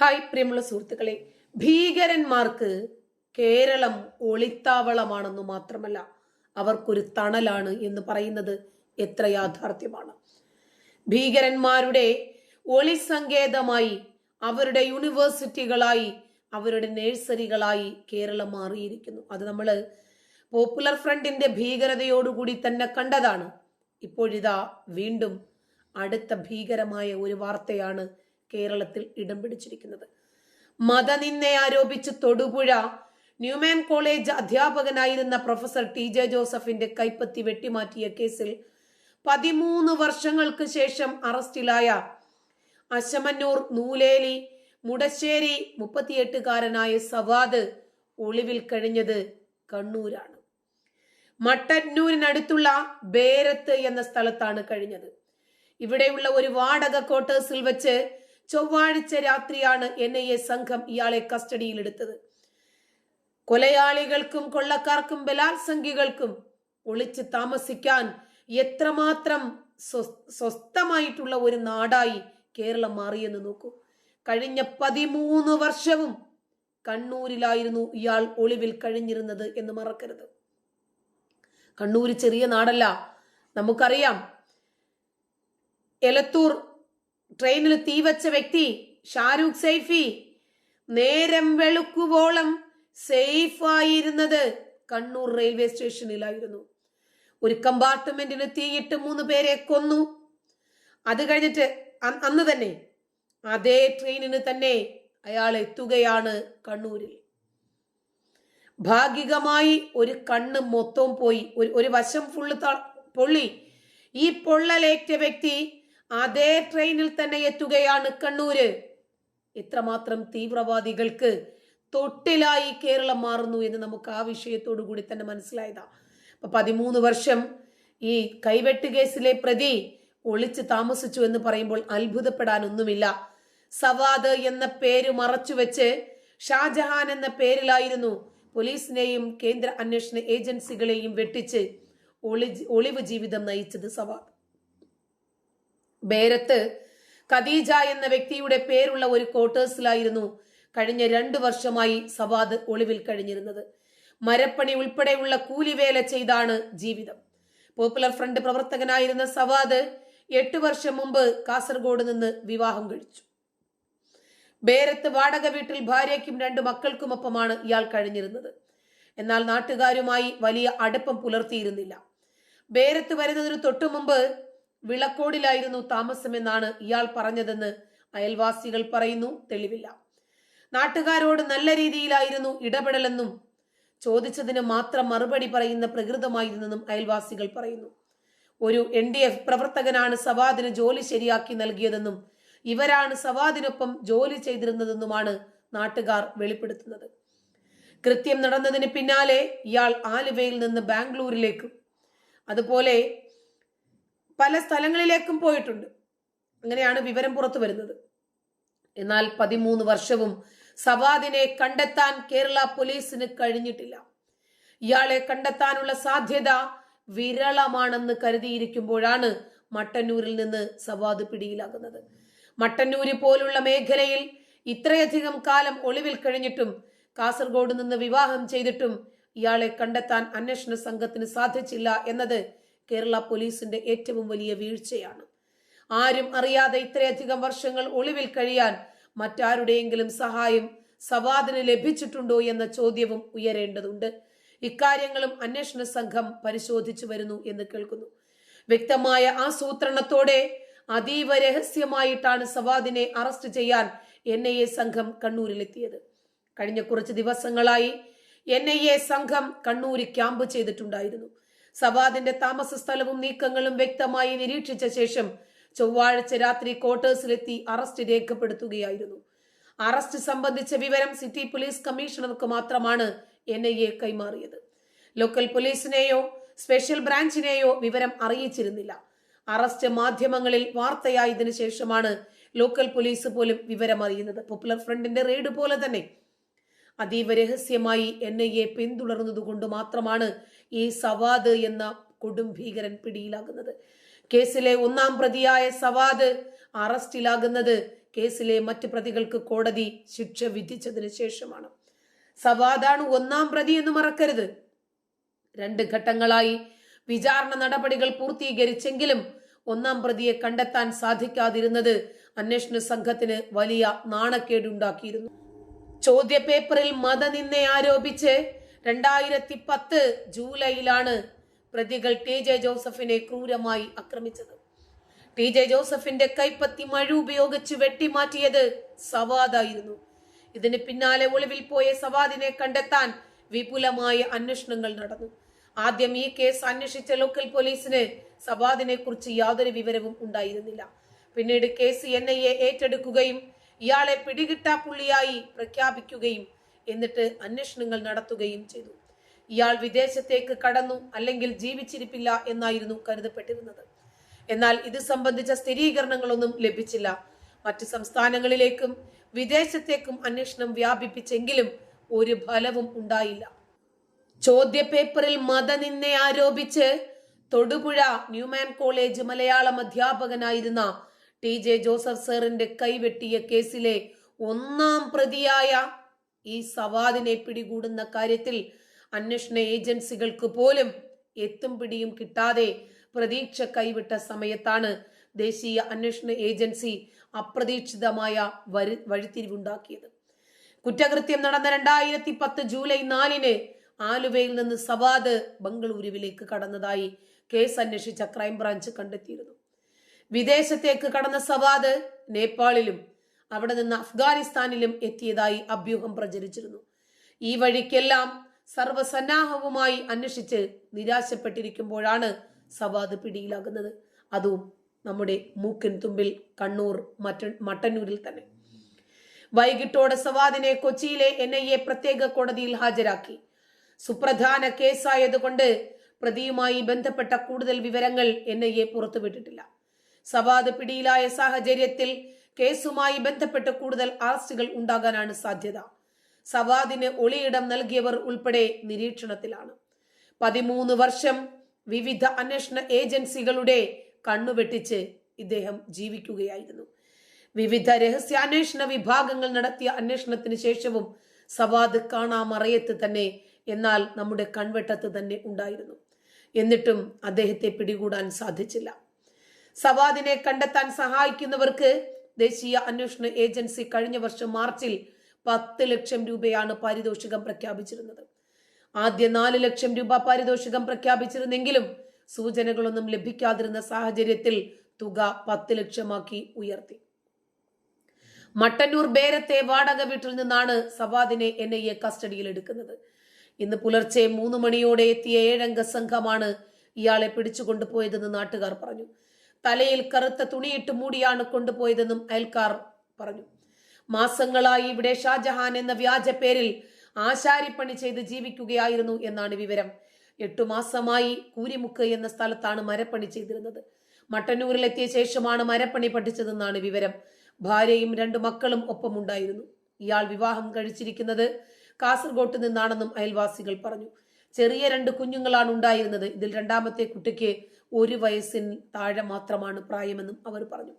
Hi പ്രിയമുള്ള സുഹൃത്തുക്കളെ. ഭീകരന്മാർക്ക് കേരളം ഒളിത്താവളമാണെന്നു മാത്രമല്ല അവർക്കൊരു തണലാണ് എന്ന് പറയുന്നത് എത്ര യാഥാർത്ഥ്യമാണ്. ഭീകരന്മാരുടെ ഒളി സങ്കേതമായി അവരുടെ യൂണിവേഴ്സിറ്റികളായി അവരുടെ നഴ്സറികളായി കേരളം മാറിയിരിക്കുന്നു. അത് നമ്മൾ പോപ്പുലർ ഫ്രണ്ടിന്റെ ഭീകരതയോടുകൂടി തന്നെ കണ്ടതാണ്. ഇപ്പോഴിതാ വീണ്ടും അടുത്ത ഭീകരമായ ഒരു വാർത്തയാണ് കേരളത്തിൽ ഇടം പിടിച്ചിരിക്കുന്നത്. മതനിന്നെ ആരോപിച്ച് തൊടുപുഴ ന്യൂമാൻ കോളേജ് അധ്യാപകനായിരുന്ന പ്രൊഫസർ ടി ജെ ജോസഫിന്റെ കൈപ്പത്തി വെട്ടിമാറ്റിയ കേസിൽ പതിമൂന്ന് വർഷങ്ങൾക്ക് ശേഷം അറസ്റ്റിലായ അശമന്നൂർ നൂലേലി മുടശ്ശേരി മുപ്പത്തിയെട്ടുകാരനായ സവാദ് ഒളിവിൽ കഴിഞ്ഞത് കണ്ണൂരാണ്. മട്ടന്നൂരിനടുത്തുള്ള ബേരത്ത് എന്ന സ്ഥലത്താണ് കഴിഞ്ഞത്. ഇവിടെയുള്ള ഒരു വാടക ക്വാർട്ടേഴ്സിൽ വെച്ച് ചൊവ്വാഴ്ച രാത്രിയാണ് എൻ ഐ എ സംഘം ഇയാളെ കസ്റ്റഡിയിലെടുത്തത്. കൊലയാളികൾക്കും കൊള്ളക്കാർക്കും ബലാത്സംഖികൾക്കും ഒളിച്ച് താമസിക്കാൻ എത്രമാത്രം സ്വ- സ്വസ്ഥമായിട്ടുള്ള ഒരു നാടായി കേരളം മാറിയെന്ന് നോക്കൂ. കഴിഞ്ഞ പതിമൂന്ന് വർഷവും കണ്ണൂരിലായിരുന്നു ഇയാൾ ഒളിവിൽ കഴിഞ്ഞിരുന്നത് എന്ന് മറക്കരുത്. കണ്ണൂർ ചെറിയ നാടല്ല. നമുക്കറിയാം. എലത്തൂർ ട്രെയിനിൽ തീവച്ച വ്യക്തി ഷാരൂഖ് സൈഫി നേരം വെളുക്കുവോളം സേഫായിരുന്നത് കണ്ണൂർ റെയിൽവേ സ്റ്റേഷനിലായിരുന്നു. ഒരു കമ്പാർട്ട്മെന്റിന് തീയിട്ട് മൂന്ന് പേരെ കൊന്നു. അത് കഴിഞ്ഞിട്ട് അന്ന് തന്നെ അതേ ട്രെയിനിന് തന്നെ അയാൾ എത്തുകയാണ് കണ്ണൂരിൽ. ഭാഗികമായി ഒരു കണ്ണ് മൊത്തം പോയി. ഒരു വശം ഫുള്ള് പൊള്ളി. ഈ പൊള്ളലേറ്റ വ്യക്തി അതേ ട്രെയിനിൽ തന്നെ എത്തുകയാണ് കണ്ണൂര്. ഇത്രമാത്രം തീവ്രവാദികൾക്ക് തൊട്ടിലായി കേരളം മാറുന്നു എന്ന് നമുക്ക് ആ വിഷയത്തോടു കൂടി തന്നെ മനസ്സിലായതാ. അപ്പൊ പതിമൂന്ന് വർഷം ഈ കൈവെട്ട് കേസിലെ പ്രതി ഒളിച്ച് താമസിച്ചു എന്ന് പറയുമ്പോൾ അത്ഭുതപ്പെടാനൊന്നുമില്ല. സവാദ് എന്ന പേര് മറച്ചു വെച്ച് ഷാജഹാൻ എന്ന പേരിലായിരുന്നു പോലീസിനെയും കേന്ദ്ര അന്വേഷണ ഏജൻസികളെയും വെട്ടിച്ച് ഒളി ഒളിവ് ജീവിതം നയിച്ചത് സവാദ്. ബേരത്ത് ഖദീജ എന്ന വ്യക്തിയുടെ പേരുള്ള ഒരു ക്വാർട്ടേഴ്സിലായിരുന്നു കഴിഞ്ഞ രണ്ടു വർഷമായി സവാദ് ഒളിവിൽ കഴിഞ്ഞിരുന്നത്. മരപ്പണി ഉൾപ്പെടെയുള്ള കൂലിവേല ചെയ്താണ് ജീവിതം. പോപ്പുലർ ഫ്രണ്ട് പ്രവർത്തകനായിരുന്ന സവാദ് എട്ട് വർഷം മുമ്പ് കാസർഗോഡ് നിന്ന് വിവാഹം കഴിച്ചു. ബേരത്ത് വാടക വീട്ടിൽ ഭാര്യയ്ക്കും രണ്ട് മക്കൾക്കുമൊപ്പമാണ് ഇയാൾ കഴിഞ്ഞിരുന്നത്. എന്നാൽ നാട്ടുകാരുമായി വലിയ അടുപ്പം പുലർത്തിയിരുന്നില്ല. ബേരത്ത് വരുന്നതിന് തൊട്ടു മുമ്പ് വിളക്കോടിലായിരുന്നു താമസമെന്നാണ് ഇയാൾ പറഞ്ഞതെന്ന് അയൽവാസികൾ പറയുന്നു. തെളിവില്ല. നാട്ടുകാരോട് നല്ല രീതിയിലായിരുന്നു ഇടപെടലെന്നും ചോദിച്ചതിന് മാത്രം മറുപടി പറയുന്ന പ്രകൃതമായിരുന്നെന്നും അയൽവാസികൾ പറയുന്നു. ഒരു എൻ ഡി എഫ് പ്രവർത്തകനാണ് സവാദിന് ജോലി ശരിയാക്കി നൽകിയതെന്നും ഇവരാണ് സവാദിനൊപ്പം ജോലി ചെയ്തിരുന്നതെന്നുമാണ് നാട്ടുകാർ വെളിപ്പെടുത്തുന്നത്. കൃത്യം നടന്നതിന് പിന്നാലെ ഇയാൾ ആലുവയിൽ നിന്ന് ബാംഗ്ലൂരിലേക്കും. അതുപോലെ പല സ്ഥലങ്ങളിലേക്കും പോയിട്ടുണ്ട്. അങ്ങനെയാണ് വിവരം പുറത്തു വരുന്നത്. എന്നാൽ പതിമൂന്ന് വർഷവും സവാദിനെ കണ്ടെത്താൻ കേരള പോലീസിന് കഴിഞ്ഞിട്ടില്ല. ഇയാളെ കണ്ടെത്താനുള്ള സാധ്യത വിരളമാണെന്ന് കരുതിയിരിക്കുമ്പോഴാണ് മട്ടന്നൂരിൽ നിന്ന് സവാദ് പിടിയിലാകുന്നത്. മട്ടന്നൂര് പോലുള്ള മേഖലയിൽ ഇത്രയധികം കാലം ഒളിവിൽ കഴിഞ്ഞിട്ടും കാസർഗോഡ് നിന്ന് വിവാഹം ചെയ്തിട്ടും ഇയാളെ കണ്ടെത്താൻ അന്വേഷണ സംഘത്തിന് സാധിച്ചില്ല എന്നത് കേരള പോലീസിന്റെ ഏറ്റവും വലിയ വീഴ്ചയാണ്. ആരും അറിയാതെ ഇത്രയധികം വർഷങ്ങൾ ഒളിവിൽ കഴിയാൻ മറ്റാരുടെയെങ്കിലും സഹായം സവാദിന് ലഭിച്ചിട്ടുണ്ടോ എന്ന ചോദ്യവും ഉയരേണ്ടതുണ്ട്. ഇക്കാര്യങ്ങളും അന്വേഷണ സംഘം പരിശോധിച്ചു വരുന്നു എന്ന് കേൾക്കുന്നു. വ്യക്തമായ ആസൂത്രണത്തോടെ അതീവ രഹസ്യമായിട്ടാണ് സവാദിനെ അറസ്റ്റ് ചെയ്യാൻ എൻ ഐ എ സംഘം കണ്ണൂരിലെത്തിയത്. കഴിഞ്ഞ കുറച്ച് ദിവസങ്ങളായി എൻ ഐ എ സംഘം കണ്ണൂരിൽ ക്യാമ്പ് ചെയ്തിട്ടുണ്ടായിരുന്നു. സവാദിന്റെ താമസ സ്ഥലവും നീക്കങ്ങളും വ്യക്തമായി നിരീക്ഷിച്ച ശേഷം ചൊവ്വാഴ്ച രാത്രി ക്വാർട്ടേഴ്സിലെത്തി അറസ്റ്റ് രേഖപ്പെടുത്തുകയായിരുന്നു. അറസ്റ്റ് സംബന്ധിച്ച വിവരം സിറ്റി പോലീസ് കമ്മീഷണർക്ക് മാത്രമാണ് എൻ ഐ എ കൈമാറിയത്. ലോക്കൽ പോലീസിനെയോ സ്പെഷ്യൽ ബ്രാഞ്ചിനെയോ വിവരം അറിയിച്ചിരുന്നില്ല. അറസ്റ്റ് മാധ്യമങ്ങളിൽ വാർത്തയായതിനു ശേഷമാണ് ലോക്കൽ പോലീസ് പോലും വിവരം അറിയുന്നത് പോപ്പുലർ ഫ്രണ്ടിന്റെ റെയ്ഡ് പോലെ തന്നെ. അതീവ രഹസ്യമായി എൻ ഐ എ പിന്തുടർന്നതുകൊണ്ട് മാത്രമാണ് ഈ സവാദ് എന്ന കൊടും ഭീകരൻ പിടിയിലാകുന്നത്. കേസിലെ ഒന്നാം പ്രതിയായ സവാദ് അറസ്റ്റിലാകുന്നത് കേസിലെ മറ്റ് പ്രതികൾക്ക് കോടതി ശിക്ഷ വിധിച്ചതിന് ശേഷമാണ്. സവാദാണ് ഒന്നാം പ്രതി എന്ന് മറക്കരുത്. രണ്ട് ഘട്ടങ്ങളായി വിചാരണ നടപടികൾ പൂർത്തീകരിച്ചെങ്കിലും ഒന്നാം പ്രതിയെ കണ്ടെത്താൻ സാധിക്കാതിരുന്നത് അന്വേഷണ സംഘത്തിന് വലിയ നാണക്കേടുണ്ടാക്കിയിരുന്നു. ചോദ്യപേപ്പറിൽ മതനിന്നെ ആരോപിച്ച് രണ്ടായിരത്തി പത്ത് ജൂലൈയിലാണ് പ്രതികൾ ടി ജെ ജോസഫിനെ ക്രൂരമായി ആക്രമിച്ചത്. ടി ജെ ജോസഫിന്റെ കൈപ്പത്തി മഴ ഉപയോഗിച്ച് വെട്ടിമാറ്റിയത് സവാദായിരുന്നു. ഇതിന് പിന്നാലെ ഒളിവിൽ പോയ സവാദിനെ കണ്ടെത്താൻ വിപുലമായ അന്വേഷണങ്ങൾ നടന്നു. ആദ്യം ഈ കേസ് അന്വേഷിച്ച ലോക്കൽ പോലീസിന് സവാദിനെ കുറിച്ച് യാതൊരു വിവരവും ഉണ്ടായിരുന്നില്ല. പിന്നീട് കേസ് എൻ ഐ എ ഏറ്റെടുക്കുകയും ഇയാളെ പിടികിട്ടാപ്പുള്ളിയായി പ്രഖ്യാപിക്കുകയും എന്നിട്ട് അന്വേഷണങ്ങൾ നടത്തുകയും ചെയ്തു. ഇയാൾ വിദേശത്തേക്ക് കടന്നു അല്ലെങ്കിൽ ജീവിച്ചിരിപ്പില്ല എന്നായിരുന്നു കരുതപ്പെട്ടിരുന്നത്. എന്നാൽ ഇത് സംബന്ധിച്ച സ്ഥിരീകരണങ്ങളൊന്നും ലഭിച്ചില്ല. മറ്റു സംസ്ഥാനങ്ങളിലേക്കും വിദേശത്തേക്കും അന്വേഷണം വ്യാപിപ്പിച്ചെങ്കിലും ഒരു ഫലവും ഉണ്ടായില്ല. ചോദ്യപേപ്പറിൽ മതനിന്നെ ആരോപിച്ച് തൊടുപുഴ ന്യൂമാൻ കോളേജ് മലയാളം അധ്യാപകനായിരുന്ന ടി ജെ ജോസഫ് സാറിന്റെ കൈവെട്ടിയ കേസിലെ ഒന്നാം പ്രതിയായ ഈ സവാദിനെ പിടികൂടുന്ന കാര്യത്തിൽ അന്വേഷണ ഏജൻസികൾക്ക് പോലും എത്തും പിടിയും കിട്ടാതെ പ്രതീക്ഷ കൈവിട്ട സമയത്താണ് ദേശീയ അന്വേഷണ ഏജൻസി അപ്രതീക്ഷിതമായ വരു വഴിത്തിരിവുണ്ടാക്കിയത്. കുറ്റകൃത്യം നടന്ന രണ്ടായിരത്തി പത്ത് ജൂലൈ നാലിന് ആലുവയിൽ നിന്ന് സവാദ് ബംഗളൂരുവിലേക്ക് കടന്നതായി കേസ് അന്വേഷിച്ച ക്രൈംബ്രാഞ്ച് കണ്ടെത്തിയിരുന്നു. വിദേശത്തേക്ക് കടന്ന സവാദ് നേപ്പാളിലും അവിടെ നിന്ന് അഫ്ഗാനിസ്ഥാനിലും എത്തിയതായി അഭ്യൂഹം പ്രചരിച്ചിരുന്നു. ഈ വഴിക്കെല്ലാം സർവസന്നാഹവുമായി അന്വേഷിച്ച് നിരാശപ്പെട്ടിരിക്കുമ്പോഴാണ് സവാദ് പിടിയിലാകുന്നത്. അതും നമ്മുടെ മൂക്കിൻ തുമ്പിൽ കണ്ണൂർ മറ്റ മട്ടന്നൂരിൽ തന്നെ. വൈകിട്ടോടെ സവാദിനെ കൊച്ചിയിലെ എൻ ഐ എ പ്രത്യേക കോടതിയിൽ ഹാജരാക്കി. സുപ്രധാന കേസായതുകൊണ്ട് പ്രതിയുമായി ബന്ധപ്പെട്ട കൂടുതൽ വിവരങ്ങൾ എൻ ഐ എ പുറത്തുവിട്ടിട്ടില്ല. സവാദ് പിടിയിലായ സാഹചര്യത്തിൽ കേസുമായി ബന്ധപ്പെട്ട് കൂടുതൽ അറസ്റ്റുകൾ ഉണ്ടാകാനാണ് സാധ്യത. സവാദിന് ഒളിയിടം നൽകിയവർ ഉൾപ്പെടെ നിരീക്ഷണത്തിലാണ്. പതിമൂന്ന് വർഷം വിവിധ അന്വേഷണ ഏജൻസികളുടെ കണ്ണുവെട്ടിച്ച് ഇദ്ദേഹം ജീവിക്കുകയായിരുന്നു. വിവിധ രഹസ്യാന്വേഷണ വിഭാഗങ്ങൾ നടത്തിയ അന്വേഷണത്തിന് ശേഷവും സവാദ് കാണാമറയത്ത് തന്നെ എന്നാൽ നമ്മുടെ കൺവെട്ടത്ത് തന്നെ ഉണ്ടായിരുന്നു. എന്നിട്ടും അദ്ദേഹത്തെ പിടികൂടാൻ സാധിച്ചില്ല. സവാദിനെ കണ്ടെത്താൻ സഹായിക്കുന്നവർക്ക് ദേശീയ അന്വേഷണ ഏജൻസി കഴിഞ്ഞ വർഷം മാർച്ചിൽ പത്ത് ലക്ഷം രൂപയാണ് പാരിതോഷികം പ്രഖ്യാപിച്ചിരുന്നത്. ആദ്യ നാല് ലക്ഷം രൂപ പാരിതോഷികം പ്രഖ്യാപിച്ചിരുന്നെങ്കിലും സൂചനകളൊന്നും ലഭിക്കാതിരുന്ന സാഹചര്യത്തിൽ തുക പത്ത് ലക്ഷമാക്കി ഉയർത്തി. മട്ടന്നൂർ ബേരത്തെ വാടക വീട്ടിൽ നിന്നാണ് സവാദിനെ എൻ ഐ എ കസ്റ്റഡിയിൽ എടുക്കുന്നത്. ഇന്ന് പുലർച്ചെ മൂന്ന് മണിയോടെ എത്തിയ ഏഴംഗ സംഘമാണ് ഇയാളെ പിടിച്ചു കൊണ്ടുപോയതെന്ന് നാട്ടുകാർ പറഞ്ഞു. തലയിൽ കറുത്ത തുണിയിട്ട് മൂടിയാണ് കൊണ്ടുപോയതെന്നും അയൽക്കാർ പറഞ്ഞു. മാസങ്ങളായി ഇവിടെ ഷാജഹാൻ എന്ന വ്യാജ പേരിൽ ആശാരിപ്പണി ചെയ്ത് ജീവിക്കുകയായിരുന്നു എന്നാണ് വിവരം. എട്ടു മാസമായി കൂരിമുക്ക് എന്ന സ്ഥലത്താണ് മരപ്പണി ചെയ്തിരുന്നത്. മട്ടന്നൂരിലെത്തിയ ശേഷമാണ് മരപ്പണി പഠിച്ചതെന്നാണ് വിവരം. ഭാര്യയും രണ്ട് മക്കളും ഒപ്പമുണ്ടായിരുന്നു. ഇയാൾ വിവാഹം കഴിച്ചിരിക്കുന്നത് കാസർഗോട്ട് നിന്നാണെന്നും അയൽവാസികൾ പറഞ്ഞു. ചെറിയ രണ്ട് കുഞ്ഞുങ്ങളാണ് ഉണ്ടായിരുന്നത്. ഇതിൽ രണ്ടാമത്തെ കുട്ടിക്ക് ഒരു വയസ്സിന് താഴെ മാത്രമാണ് പ്രായമെന്നും അവർ പറഞ്ഞു.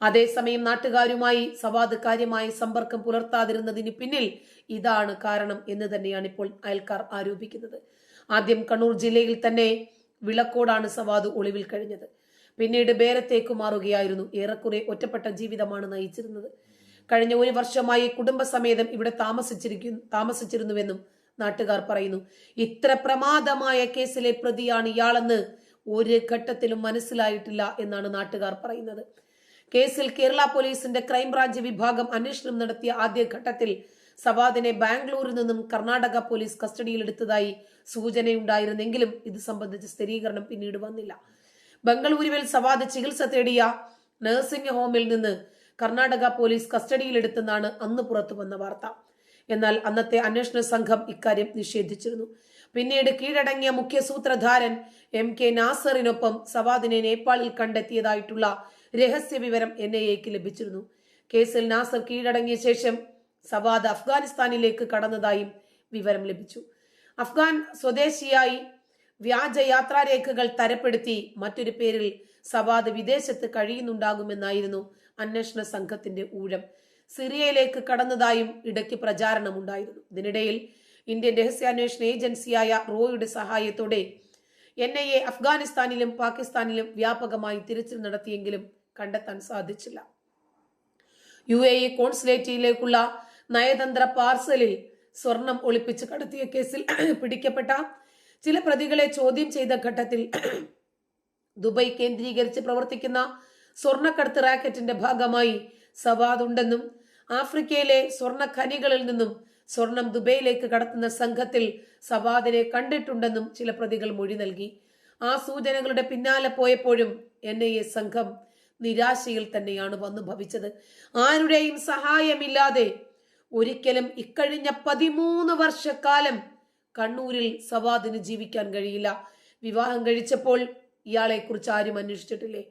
അതേസമയം നാട്ടുകാരുമായി സവാദ് കാര്യമായി സമ്പർക്കം പുലർത്താതിരുന്നതിന് പിന്നിൽ ഇതാണ് കാരണം എന്ന് തന്നെയാണ് ഇപ്പോൾ അയൽക്കാർ ആരോപിക്കുന്നത്. ആദ്യം കണ്ണൂർ ജില്ലയിൽ തന്നെ വിളക്കോടാണ് സവാദ് ഒളിവിൽ കഴിഞ്ഞത്. പിന്നീട് ബേരത്തേക്ക് മാറുകയായിരുന്നു. ഏറെക്കുറെ ഒറ്റപ്പെട്ട ജീവിതമാണ് നയിച്ചിരുന്നത്. കഴിഞ്ഞ ഒരു വർഷമായി കുടുംബസമേതം ഇവിടെ താമസിച്ചിരിക്കുന്നു താമസിച്ചിരുന്നുവെന്നും നാട്ടുകാർ പറയുന്നു. ഇത്ര പ്രമാദമായ കേസിലെ പ്രതിയാണ് ഇയാളെന്ന് ഒരു ഘട്ടത്തിലും മനസ്സിലായിട്ടില്ല എന്നാണ് നാട്ടുകാർ പറയുന്നത്. കേസിൽ കേരള പോലീസിന്റെ ക്രൈംബ്രാഞ്ച് വിഭാഗം അന്വേഷണം നടത്തിയ ആദ്യ ഘട്ടത്തിൽ സവാദിനെ ബാംഗ്ലൂരിൽ നിന്നും കർണാടക പോലീസ് കസ്റ്റഡിയിലെടുത്തതായി സൂചനയുണ്ടായിരുന്നെങ്കിലും ഇത് സംബന്ധിച്ച് സ്ഥിരീകരണം പിന്നീട് വന്നില്ല. ബംഗളൂരുവിൽ സവാദ് ചികിത്സ തേടിയ നഴ്സിംഗ് ഹോമിൽ നിന്ന് കർണാടക പോലീസ് കസ്റ്റഡിയിലെടുത്തെന്നാണ് അന്ന് പുറത്തു വന്ന വാർത്ത. എന്നാൽ അന്നത്തെ അന്വേഷണ സംഘം ഇക്കാര്യം നിഷേധിച്ചിരുന്നു. പിന്നീട് കീഴടങ്ങിയ മുഖ്യ സൂത്രധാരൻ എം കെ നാസറിനൊപ്പം സവാദിനെ നേപ്പാളിൽ കണ്ടെത്തിയതായിട്ടുള്ള രഹസ്യ വിവരം എൻ ഐ എക്ക് ലഭിച്ചിരുന്നു. കേസിൽ നാസർ കീഴടങ്ങിയ ശേഷം സവാദ് അഫ്ഗാനിസ്ഥാനിലേക്ക് കടന്നതായും വിവരം ലഭിച്ചു. അഫ്ഗാൻ സ്വദേശിയായി വ്യാജ യാത്രാരേഖകൾ തരപ്പെടുത്തി മറ്റൊരു പേരിൽ സവാദ് വിദേശത്ത് കഴിയുന്നുണ്ടാകുമെന്നായിരുന്നു അന്വേഷണ സംഘത്തിന്റെ ഊഴം. സിറിയയിലേക്ക് കടന്നതായും ഇടയ്ക്ക് പ്രചാരണമുണ്ടായിരുന്നു. ഇതിനിടയിൽ ഇന്ത്യൻ രഹസ്യാന്വേഷണ ഏജൻസിയായ റോയുടെ സഹായത്തോടെ എൻ ഐ എ അഫ്ഗാനിസ്ഥാനിലും പാകിസ്ഥാനിലും വ്യാപകമായി തിരച്ചിൽ നടത്തിയെങ്കിലും കണ്ടെത്താൻ സാധിച്ചില്ല. യു എ ഇ കോൺസുലേറ്റിലേക്കുള്ള നയതന്ത്ര പാർസലിൽ സ്വർണം ഒളിപ്പിച്ച് കടത്തിയ കേസിൽ പിടിക്കപ്പെട്ട ചില പ്രതികളെ ചോദ്യം ചെയ്ത ഘട്ടത്തിൽ ദുബായ് കേന്ദ്രീകരിച്ച് പ്രവർത്തിക്കുന്ന സ്വർണക്കടത്ത് റാക്കറ്റിന്റെ ഭാഗമായി സവാദ് ഉണ്ടെന്നും ആഫ്രിക്കയിലെ സ്വർണ ഖനികളിൽ നിന്നും സ്വർണം ദുബൈയിലേക്ക് കടത്തുന്ന സംഘത്തിൽ സവാദിനെ കണ്ടിട്ടുണ്ടെന്നും ചില പ്രതികൾ മൊഴി നൽകി. ആ സൂചനകളുടെ പിന്നാലെ പോയപ്പോഴും എൻ ഐ എ സംഘം നിരാശയിൽ തന്നെയാണ് വന്നു ഭവിച്ചത്. ആരുടെയും സഹായമില്ലാതെ ഒരിക്കലും ഇക്കഴിഞ്ഞ പതിമൂന്ന് വർഷക്കാലം കണ്ണൂരിൽ സവാദിന് ജീവിക്കാൻ കഴിയില്ല. വിവാഹം കഴിച്ചപ്പോൾ ഇയാളെ കുറിച്ച് ആരും അന്വേഷിച്ചിട്ടില്ലേ?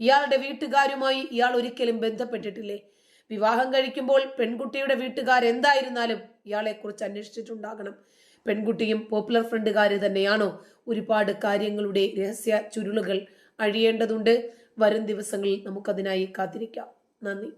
ഇയാളുടെ വീട്ടുകാരുമായി ഇയാൾ ഒരിക്കലും ബന്ധപ്പെട്ടിട്ടില്ലേ? വിവാഹം കഴിക്കുമ്പോൾ പെൺകുട്ടിയുടെ വീട്ടുകാർ എന്തായിരുന്നാലും ഇയാളെ കുറിച്ച് അന്വേഷിച്ചിട്ടുണ്ടാകണം. പെൺകുട്ടിയും പോപ്പുലർ ഫ്രണ്ടുകാർ തന്നെയാണോ ഒരുപാട് കാര്യങ്ങളുടെ രഹസ്യ ചുരുളുകൾ അഴിയേണ്ടതുണ്ട്? വരും ദിവസങ്ങളിൽ നമുക്കതിനായി കാത്തിരിക്കാം. നന്ദി.